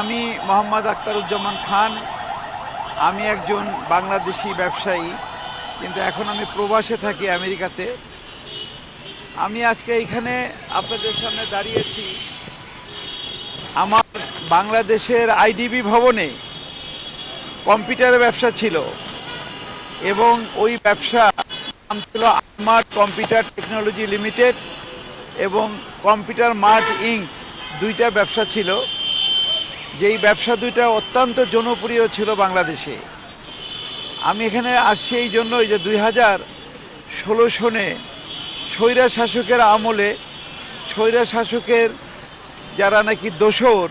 আমি মোহাম্মদ আখতারুজ্জামান খান। আমি একজন বাংলাদেশি ব্যবসায়ী, কিন্তু এখন আমি প্রবাসে থাকি আমেরিকাতে। আমি আজকে এইখানে আপনাদের সামনে দাঁড়িয়েছি আমার বাংলাদেশের আইডিবি ভবনে। কম্পিউটার ব্যবসা ছিল এবং ওই ব্যবসা নাম ছিল আমার কম্পিউটার টেকনোলজি লিমিটেড এবং কম্পিউটার মার্ট ইঙ্ক। দুইটা ব্যবসা ছিল। যেই ব্যবসা দুইটা অত্যন্ত জনপ্রিয় ছিল বাংলাদেশে। আমি এখানে আসছি এই জন্যই যে দুই হাজার ষোলো সনে স্বৈরা শাসকের আমলে, স্বৈরা শাসকের যারা নাকি দোসর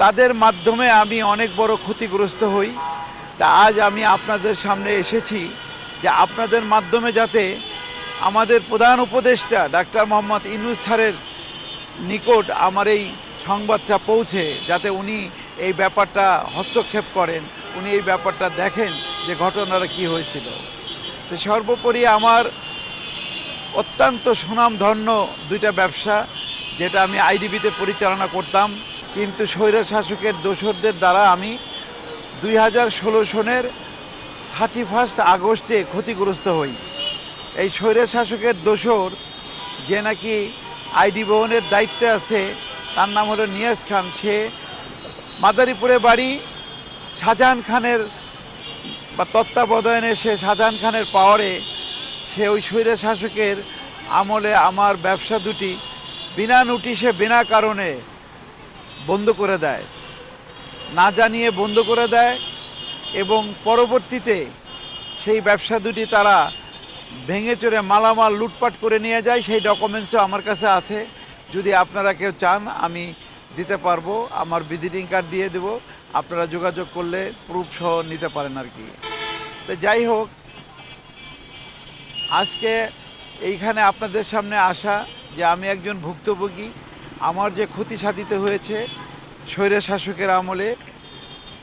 তাদের মাধ্যমে আমি অনেক বড় ক্ষতিগ্রস্ত হই। তা আজ আমি আপনাদের সামনে এসেছি যে আপনাদের মাধ্যমে যাতে আমাদের প্রধান উপদেষ্টা ডাক্তার মোহাম্মদ ইনুস স্যারের নিকট আমার এই সংবাদটা পৌঁছে যাতে উনি এই ব্যাপারটা হস্তক্ষেপ করেন, উনি এই ব্যাপারটা দেখেন যে ঘটনাটা কি হয়েছিল। তো সর্বোপরি আমার অত্যন্ত সুনামধন্য দুইটা ব্যবসা, যেটা আমি আইডিবিতে পরিচালনা করতাম। কিন্তু স্বৈরা শাসকের দোসরদের দ্বারা আমি দুই হাজার ষোলো সনের থার্টি ফার্স্ট আগস্টে ক্ষতিগ্রস্ত হই। এই স্বৈরা শাসকের দোসর যে নাকি আইডি ভবনের দায়িত্বে আছে তার নাম হলো নিয়াজ খান। সে মাদারীপুরে বাড়ি, শাহজাহান খানের বা তত্ত্বাবধানে সে শাহজাহান খানের পাওয়ারে সে ওই স্বৈরা শাসকের আমলে আমার ব্যবসা দুটি বিনা নোটিশে, বিনা কারণে বন্ধ করে দেয়। না জানিয়ে বন্ধ করে দেয় এবং পরবর্তীতে সেই ব্যবসা দুটি তারা ভেঙে চড়ে মালামাল লুটপাট করে নিয়ে যায়। সেই ডকুমেন্টসও আমার কাছে আছে। যদি আপনারা কেউ চান, আমি দিতে পারব, আমার ভিজিটিং কার্ড দিয়ে দেব। আপনারা যোগাযোগ করলে প্রুফ সহ নিতে পারেন আর কি। তো যাই হোক, আজকে এইখানে আপনাদের সামনে আসা যে আমি একজন ভুক্তভোগী, আমার যে ক্ষতি সাধিত হয়েছে স্বৈর শাসকের আমলে,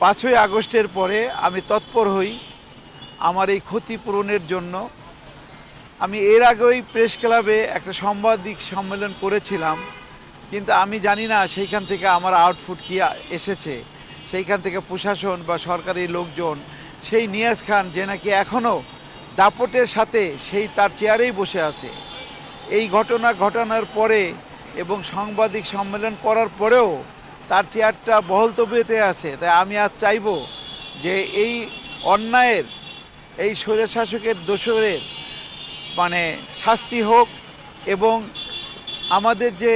পাঁচই আগস্টের পরে আমি তৎপর হই আমার এই ক্ষতিপূরণের জন্য। আমি এর আগেই প্রেস ক্লাবে একটা সাংবাদিক সম্মেলন করেছিলাম, কিন্তু আমি জানি না সেইখান থেকে আমার আউটপুট কি এসেছে। সেইখান থেকে প্রশাসন বা সরকারি লোকজন সেই নিয়াজ খান যে নাকি এখনও দাপটের সাথে সেই তার চেয়ারেই বসে আছে। এই ঘটনা ঘটনার পরে এবং সাংবাদিক সম্মেলন করার পরেও তার চেয়ারটা বহল তবিয়তে আছে। তাই আমি আজ চাইব যে এই অন্যায়ের, এই স্বৈরশাসকের দোষরের মানে শাস্তি হোক এবং আমাদের যে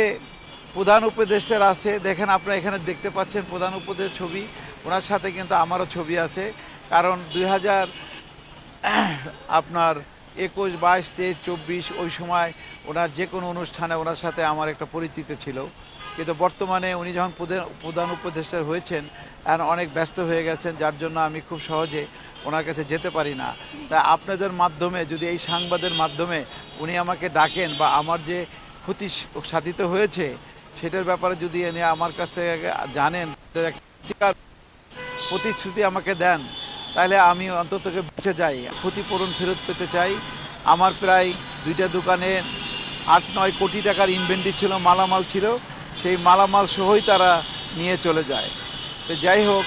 প্রধান উপদেষ্টার আছে, দেখেন আপনারা এখানে দেখতে পাচ্ছেন প্রধান উপদেশ ছবি, ওনার সাথে কিন্তু আমারও ছবি আছে। কারণ দুই হাজার আপনার একুশ, বাইশ, তেইশ, চব্বিশ, ওই সময় ওনার যে কোনো অনুষ্ঠানে ওনার সাথে আমার একটা পরিচিতি ছিল। কিন্তু বর্তমানে উনি যখন প্রধান- উপদেষ্টা হয়েছেন এখন অনেক ব্যস্ত হয়ে গেছেন, যার জন্য আমি খুব সহজে ওনার কাছে যেতে পারি না। তাই আপনাদের মাধ্যমে, যদি এই সাংবাদের মাধ্যমে উনি আমাকে ডাকেন বা আমার যে ক্ষতি সাধিত হয়েছে, সেটার ব্যাপারে যদি এনে আমার কাছ থেকে জানেন প্রতিশ্রুতি আমাকে দেন, তাহলে আমি অন্ততকে বেঁচে যাই, ক্ষতিপূরণ ফেরত পেতে চাই। আমার প্রায় দুইটা দোকানে আট নয় কোটি টাকার ইনভেন্টরি ছিল, মালামাল ছিল। সেই মালামাল সহই তারা নিয়ে চলে যায়। তো যাই হোক,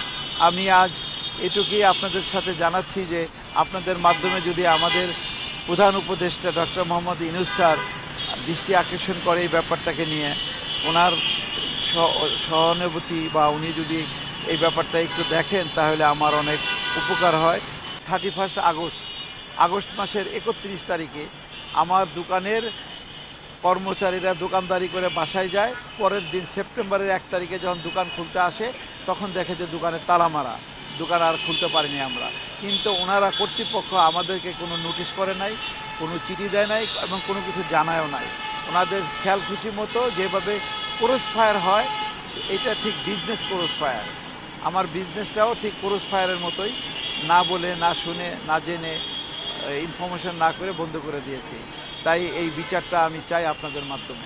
আমি আজ এটুকুই আপনাদের সাথে জানাচ্ছি যে আপনাদের মাধ্যমে যদি আমাদের প্রধান উপদেষ্টা ডক্টর মোহাম্মদ ইনুস স্যার দৃষ্টি আকর্ষণ করে এই ব্যাপারটাকে নিয়ে, ওনার সহানুভূতি বা উনি যদি এই ব্যাপারটা একটু দেখেন, তাহলে আমার অনেক উপকার হয়। থার্টি ফার্স্ট আগস্ট আগস্ট মাসের একত্রিশ তারিখে আমার দোকানের কর্মচারীরা দোকানদারি করে বাসায় যায়। পরের দিন সেপ্টেম্বরের এক তারিখে যখন দোকান খুলতে আসে, তখন দেখে যে দোকানে তালা মারা। দোকান আর খুলতে পারিনি আমরা। কিন্তু ওনারা কর্তৃপক্ষ আমাদেরকে কোনো নোটিশ করে নাই, কোনো চিঠি দেয় নাই এবং কোনো কিছু জানায়ও নাই। ওনাদের খেয়াল খুশি মতো যেভাবে ক্রস ফায়ার হয়, এটা ঠিক বিজনেস ক্রস ফায়ার। আমার বিজনেসটাও ঠিক ক্রস ফায়ারের মতোই। না বলে, না শুনে, না জেনে ইনফরমেশন না করে বন্ধ করে দিয়েছি। তাই এই বিচারটা আমি চাই আপনাদের মাধ্যমে।